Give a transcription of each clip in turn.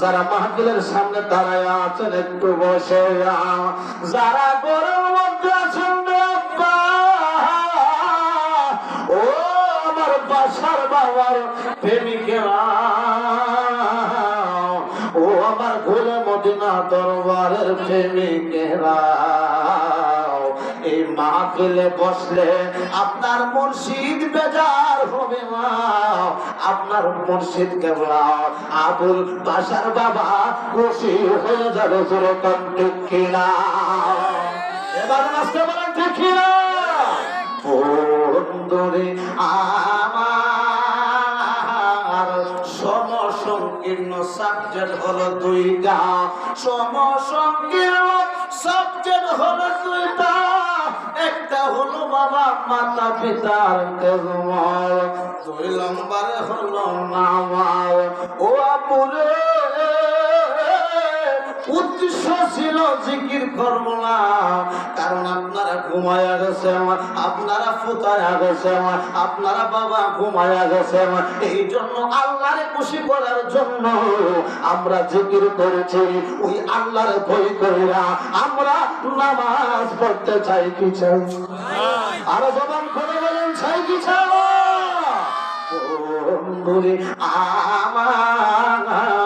যারা মাহফিলের সামনে দাঁড়ায় আছেন, একটু বসে। যারা গরুর মধ্যে আছেন ও আমার বাসার বাবার প্রেমিকেরা ও আমার ঘুরে মদিনা দরবারের প্রেমিকেরা এই মাহফিলে বসলে আপনার মুর্শিদ বেজার হবে না আপনার মুর্শিদ কেবলা। আবুল বাসার বাবা খুশি হয়ে যাবে যেরকম ঠিক কিনা। এবার নাচতে বলেন ঠিক সমসংকীর্ণ সাবজেক্ট হলো দুইটা সাবজেক্ট হলো দুইটা একটা হলো বাবা মাতা পিতার কেজমল দুই নম্বরে হলো নামাল ও আপুরে ছিল আমার জিকির করেছি। ওই আল্লাহরে ভয় করিয়া আমরা নামাজ পড়তে চাই কি চাই? আরও জবান করে বলেন, চাই কি চাই? আমার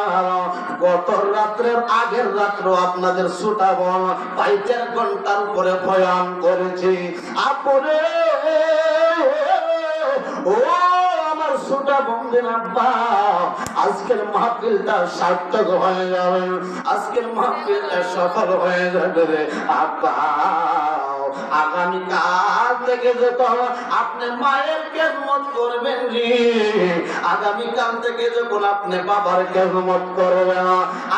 গত রাত্রের আগের রাত্র আপনাদের সুটাবন পাইচার ঘণ্টার উপরে বয়ান করেছি। আপরে ও আমার সুটা বন্ধের আব্বা, আজকের মাহফিলটা সার্থক হয়ে যাবে, আজকের মাহফিলটা সফল হয়ে যাবে আব্বা। আগামীকাল থেকে যখন আপনি মায়ের কেমত করবেন রে। আগামীকাল থেকে যখন আপনি বাবার কেমত করবেন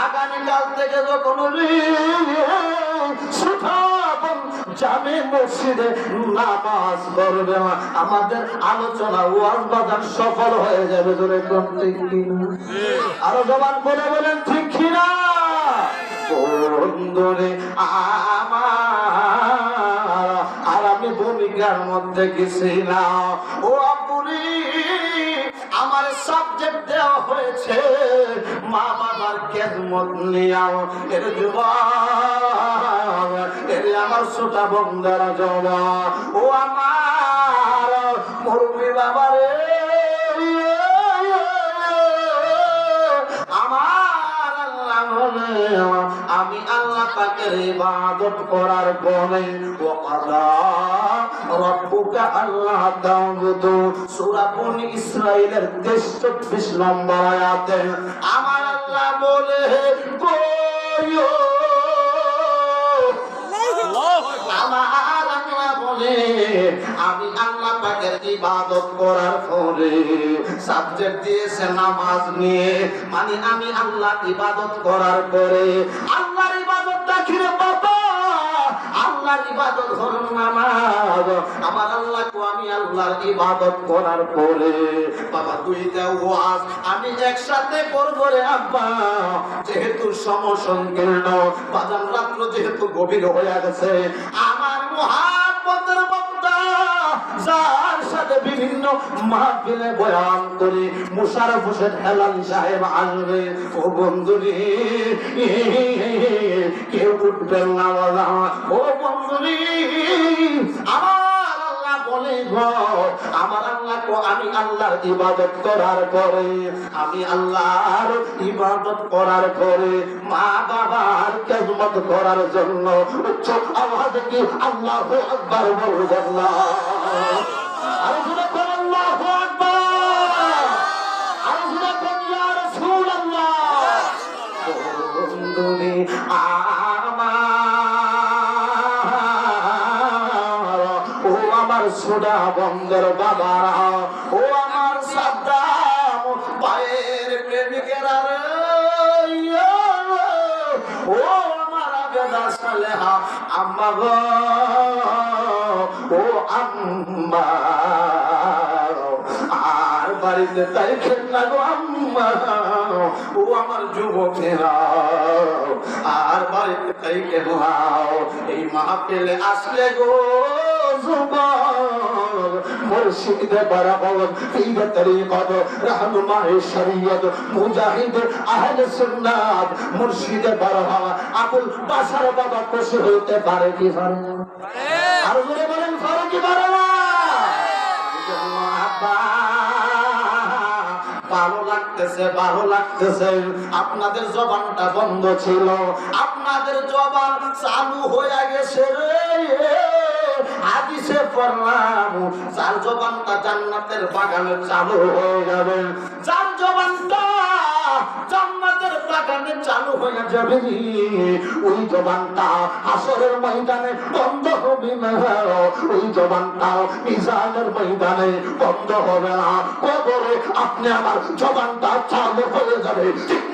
আগামীকাল থেকে যখন রে জামে মসজিদে নামাজ করবে আমাদের আলোচনা ওয়াজ বাজার সফল হয়ে যাবে ধরে কোন ঠিক কিনা? আরও জবান বলে বলেন, ঠিক কিনা? বন্ধুরে, আমার ভূমিকার মধ্যে গেছিলাম ও আপুরি আমার সাবজেক্ট দেওয়া হয়েছে। মা বাবার নিয়াও। এর এর আমার ছোটা বন্ধারা ও আমার মুরব্বী আমি ইবাদত করার পরে ওয়াকাদা আল্লাহ তাউবুদু সূরা বনি ইসরাইলের 23 নম্বর আয়াতে, আমার আল্লাহ বলে আল্লাহ আমি আল্লাহ পাকের ইবাদত করার পরে সাবজেক্ট দিয়েছে নামাজ নিয়ে মানে আমি আল্লাহ ইবাদত করার পরে আল্লাহর আল্লাহর ইবাদত হলো নামাজ। আমার আল্লাহকে আমি আল্লাহর ইবাদত করার পরে, বাবা ওয়াজ আমি একসাথে করব রে আব্বা। যেহেতু সমসংকীর্ণ বাজার রাত্র যেহেতু গভীর হয়ে গেছে, আমার মহাপদের বক্তা যার সাথে বিভিন্ন মাহফিলে বয়ান করে মুশারফ হোসেন হেলাল সাহেব আসবে। ও বন্ধুরি, কেউ উঠবেন না ও বন্ধুরি, আমার আল্লাহ আমি আল্লাহর ইবাদত করার পরে, আমি আল্লাহর ইবাদত করার পরে, মা বাবার খেদমত করার জন্য আল্লাহ ও বন্দর বাবারা ও আমার সাদ্দাম পায়ের প্রেমিকেরা ও আমার আবেদা সালেহা, আম্মা গো, ও আম্মা আর বাড়িতে তাই খেলনা গো ও আমার যুবকেরা আর বাড়িতে তাই কেনাও এই মাহফিলে আসলে গো মুর্শিদে বরাবর পীর তরিকত বাশার বাবা খুশি হইতে পারে কি পারে না আর জোরে বলেন পারে কি পারে না ভালো লাগতেছে। আপনাদের জবানটা বন্ধ ছিল। আপনাদের জবান চালু হয়ে গেছে রে। হাদিসে পড়লাম, যার জবানটা জান্নাতের বাগানে চালু হয়ে যাবে। যার জবানটা জান্নাতের বাগানে চালু হয়ে যাবে। ওই জবানটা আসরের ময়দানে বন্ধ হবে না। ওই জবানটা মিজানের ময়দানে বন্ধ হবে না। কবরে আপনি আমার জবানটা চালু হয়ে যাবে। ঠিক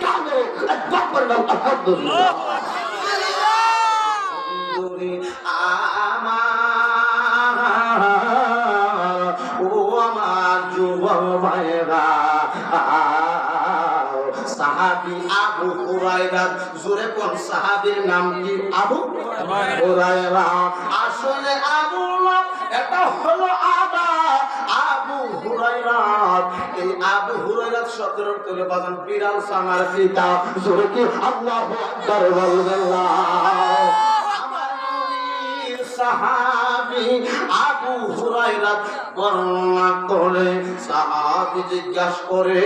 একবার করে আলহামদুলিল্লাহ। সাহাবি আবু হুরায়রা, জোরে কোন সাহাবীর নাম আবু? হুরায়রা। আসলে আবু এটা হলো আদা। আবু হুরায়রা। এই আবু হুরায়রা সতেরোর তুলে বাজান, বিড়াল সামার পিতা। জোরে কি? আল্লাহু আকবার বলবেন না আমার নবীর সাহাবী আবু হুরায়রা বর্ণনা করে, সাহাবী জিজ্ঞাসা করে,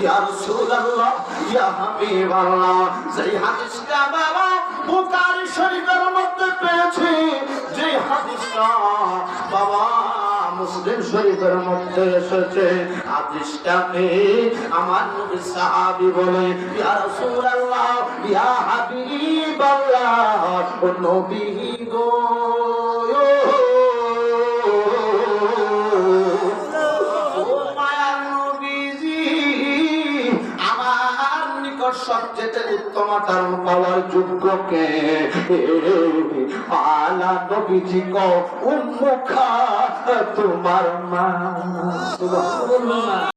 ইয়া রাসূলুল্লাহ, ইয়া হাবিবাল্লাহ সেই হাদিসটা বাবা বুখারী শরীফের মধ্যে পেয়েছি যে হাদিসটা বাবা মুসলিম শরীফের মধ্যে এসেছে হাদিসটাকে আমার নবী সাহাবী বলে, ইয়া রাসূলুল্লাহ, ইয়া হাবিবাল্লাহ, ও নবী গো। সবচেয়ে উত্তম কারণ পাওয়ার যোগ্য কে পালা নবীজি কো উম্মুখা তোমার মা।